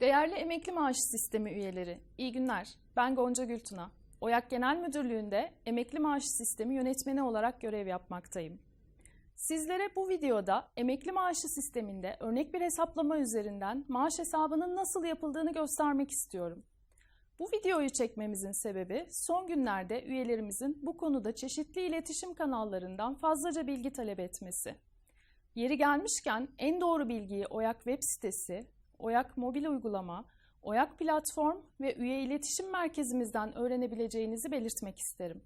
Değerli emekli maaşı sistemi üyeleri, iyi günler. Ben Gonca Gültuna. OYAK Genel Müdürlüğü'nde emekli maaşı sistemi yönetmeni olarak görev yapmaktayım. Sizlere bu videoda emekli maaşı sisteminde örnek bir hesaplama üzerinden maaş hesabının nasıl yapıldığını göstermek istiyorum. Bu videoyu çekmemizin sebebi son günlerde üyelerimizin bu konuda çeşitli iletişim kanallarından fazlaca bilgi talep etmesi. Yeri gelmişken en doğru bilgiyi OYAK web sitesi, OYAK mobil uygulama, OYAK platform ve üye iletişim merkezimizden öğrenebileceğinizi belirtmek isterim.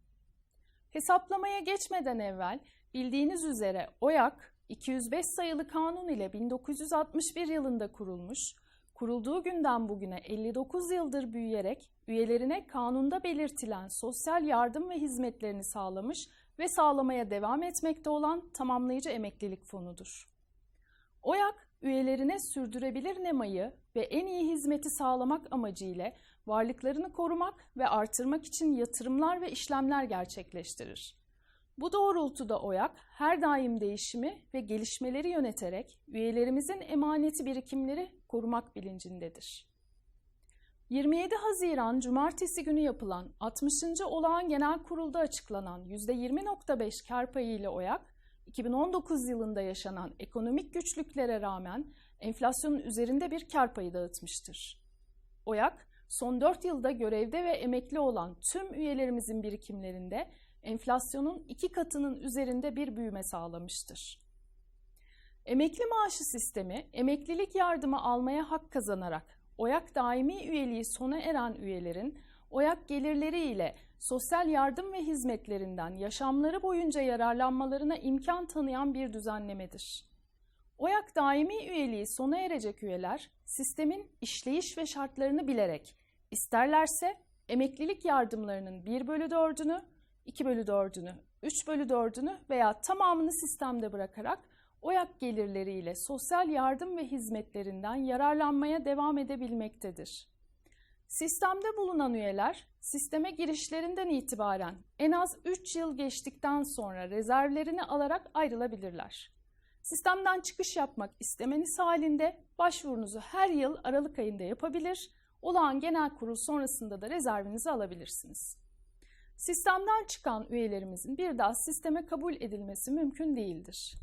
Hesaplamaya geçmeden evvel bildiğiniz üzere OYAK 205 sayılı kanun ile 1961 yılında kurulmuş, kurulduğu günden bugüne 59 yıldır büyüyerek üyelerine kanunda belirtilen sosyal yardım ve hizmetlerini sağlamış ve sağlamaya devam etmekte olan tamamlayıcı emeklilik fonudur. OYAK, üyelerine sürdürebilir nemayı ve en iyi hizmeti sağlamak amacıyla varlıklarını korumak ve artırmak için yatırımlar ve işlemler gerçekleştirir. Bu doğrultuda OYAK her daim değişimi ve gelişmeleri yöneterek üyelerimizin emaneti birikimleri korumak bilincindedir. 27 Haziran Cumartesi günü yapılan 60. Olağan Genel Kurul'da açıklanan %20.5 kar payı ile OYAK, 2019 yılında yaşanan ekonomik güçlüklere rağmen enflasyonun üzerinde bir kar payı dağıtmıştır. OYAK, son 4 yılda görevde ve emekli olan tüm üyelerimizin birikimlerinde enflasyonun iki katının üzerinde bir büyüme sağlamıştır. Emekli maaşı sistemi, emeklilik yardımı almaya hak kazanarak OYAK daimi üyeliği sona eren üyelerin OYAK gelirleri ile sosyal yardım ve hizmetlerinden yaşamları boyunca yararlanmalarına imkan tanıyan bir düzenlemedir. OYAK daimi üyeliği sona erecek üyeler sistemin işleyiş ve şartlarını bilerek isterlerse emeklilik yardımlarının 1 bölü 4'ünü, 2 bölü 4'ünü, 3 bölü 4'ünü veya tamamını sistemde bırakarak OYAK gelirleriyle sosyal yardım ve hizmetlerinden yararlanmaya devam edebilmektedir. Sistemde bulunan üyeler sisteme girişlerinden itibaren en az 3 yıl geçtikten sonra rezervlerini alarak ayrılabilirler. Sistemden çıkış yapmak istemeniz halinde başvurunuzu her yıl Aralık ayında yapabilir, olağan genel kurul sonrasında da rezervinizi alabilirsiniz. Sistemden çıkan üyelerimizin bir daha sisteme kabul edilmesi mümkün değildir.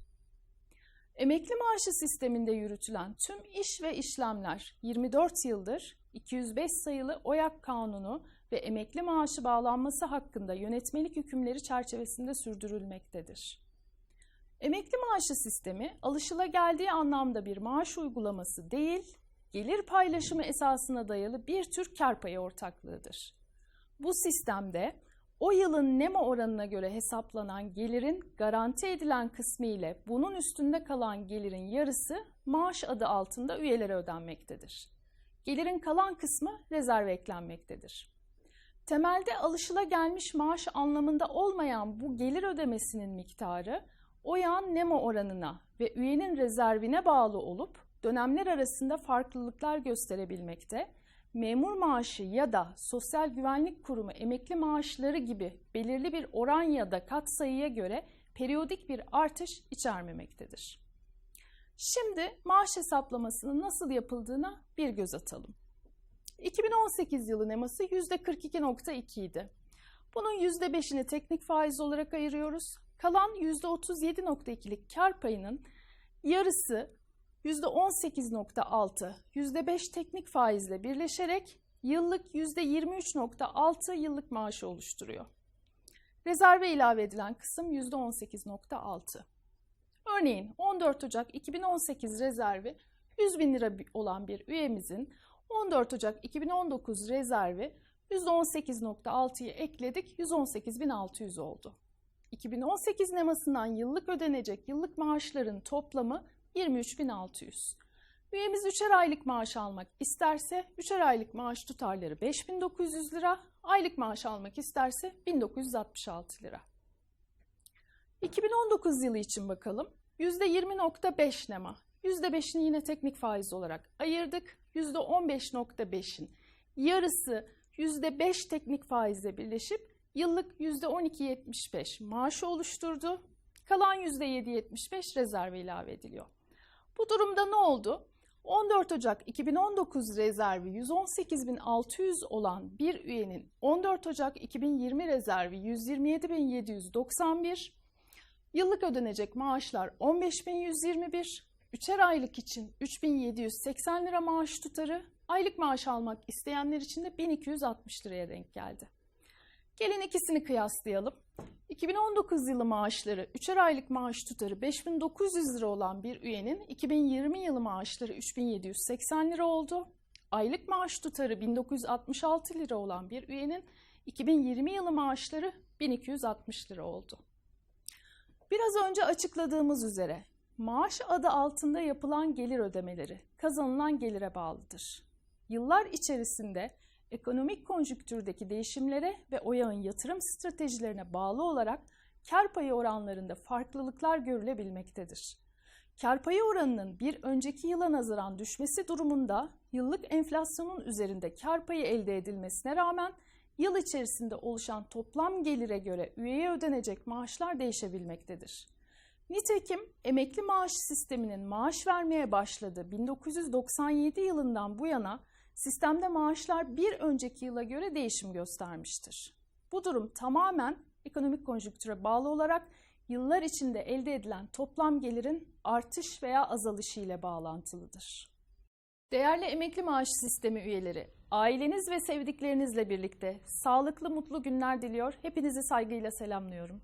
Emekli maaşı sisteminde yürütülen tüm iş ve işlemler 24 yıldır 205 sayılı OYAK kanunu ve emekli maaşı bağlanması hakkında yönetmelik hükümleri çerçevesinde sürdürülmektedir. Emekli maaşı sistemi alışılageldiği anlamda bir maaş uygulaması değil, gelir paylaşımı esasına dayalı bir tür kar payı ortaklığıdır. Bu sistemde o yılın NEMA oranına göre hesaplanan gelirin garanti edilen kısmı ile bunun üstünde kalan gelirin yarısı maaş adı altında üyelere ödenmektedir. Gelirin kalan kısmı rezerve eklenmektedir. Temelde alışılagelmiş maaş anlamında olmayan bu gelir ödemesinin miktarı o yan NEMA oranına ve üyenin rezervine bağlı olup dönemler arasında farklılıklar gösterebilmekte memur maaşı ya da sosyal güvenlik kurumu emekli maaşları gibi belirli bir oran ya da katsayıya göre periyodik bir artış içermemektedir. Şimdi maaş hesaplamasının nasıl yapıldığına bir göz atalım. 2018 yılı neması %42.2 idi. Bunun %5'ini teknik faiz olarak ayırıyoruz. Kalan %37.2'lik kar payının yarısı %18.6, %5 teknik faizle birleşerek yıllık %23.6 yıllık maaşı oluşturuyor. Rezerve ilave edilen kısım %18.6. Örneğin 14 Ocak 2018 rezervi 100 bin lira olan bir üyemizin 14 Ocak 2019 rezervi %18.6'yı ekledik 118.600 oldu. 2018 nemasından yıllık ödenecek yıllık maaşların toplamı 23.600. Üyemiz 3'er aylık maaş almak isterse 3'er aylık maaş tutarları 5900 lira, aylık maaş almak isterse 1966 lira. 2019 yılı için bakalım. %20.5 nema. %5'ini yine teknik faiz olarak ayırdık. %15.5'in yarısı %5 teknik faizle birleşip yıllık %12.75 maaşı oluşturdu. Kalan %7.75 rezerve ilave ediliyor. Bu durumda ne oldu? 14 Ocak 2019 rezervi 118.600 olan bir üyenin 14 Ocak 2020 rezervi 127.791, yıllık ödenecek maaşlar 15.121, üçer aylık için 3.780 lira maaş tutarı, aylık maaş almak isteyenler için de 1260 liraya denk geldi. Gelin ikisini kıyaslayalım. 2019 yılı maaşları, üçer aylık maaş tutarı 5900 lira olan bir üyenin 2020 yılı maaşları 3780 lira oldu. Aylık maaş tutarı 1966 lira olan bir üyenin 2020 yılı maaşları 1260 lira oldu. Biraz önce açıkladığımız üzere maaş adı altında yapılan gelir ödemeleri kazanılan gelire bağlıdır. Yıllar içerisinde ekonomik konjüktürdeki değişimlere ve OYAK'ın yatırım stratejilerine bağlı olarak kar payı oranlarında farklılıklar görülebilmektedir. Kar payı oranının bir önceki yıla nazaran düşmesi durumunda yıllık enflasyonun üzerinde kar payı elde edilmesine rağmen yıl içerisinde oluşan toplam gelire göre üyeye ödenecek maaşlar değişebilmektedir. Nitekim emekli maaş sisteminin maaş vermeye başladığı 1997 yılından bu yana sistemde maaşlar bir önceki yıla göre değişim göstermiştir. Bu durum tamamen ekonomik konjüktüre bağlı olarak yıllar içinde elde edilen toplam gelirin artış veya azalışı ile bağlantılıdır. Değerli emekli maaş sistemi üyeleri, aileniz ve sevdiklerinizle birlikte sağlıklı mutlu günler diliyor. Hepinizi saygıyla selamlıyorum.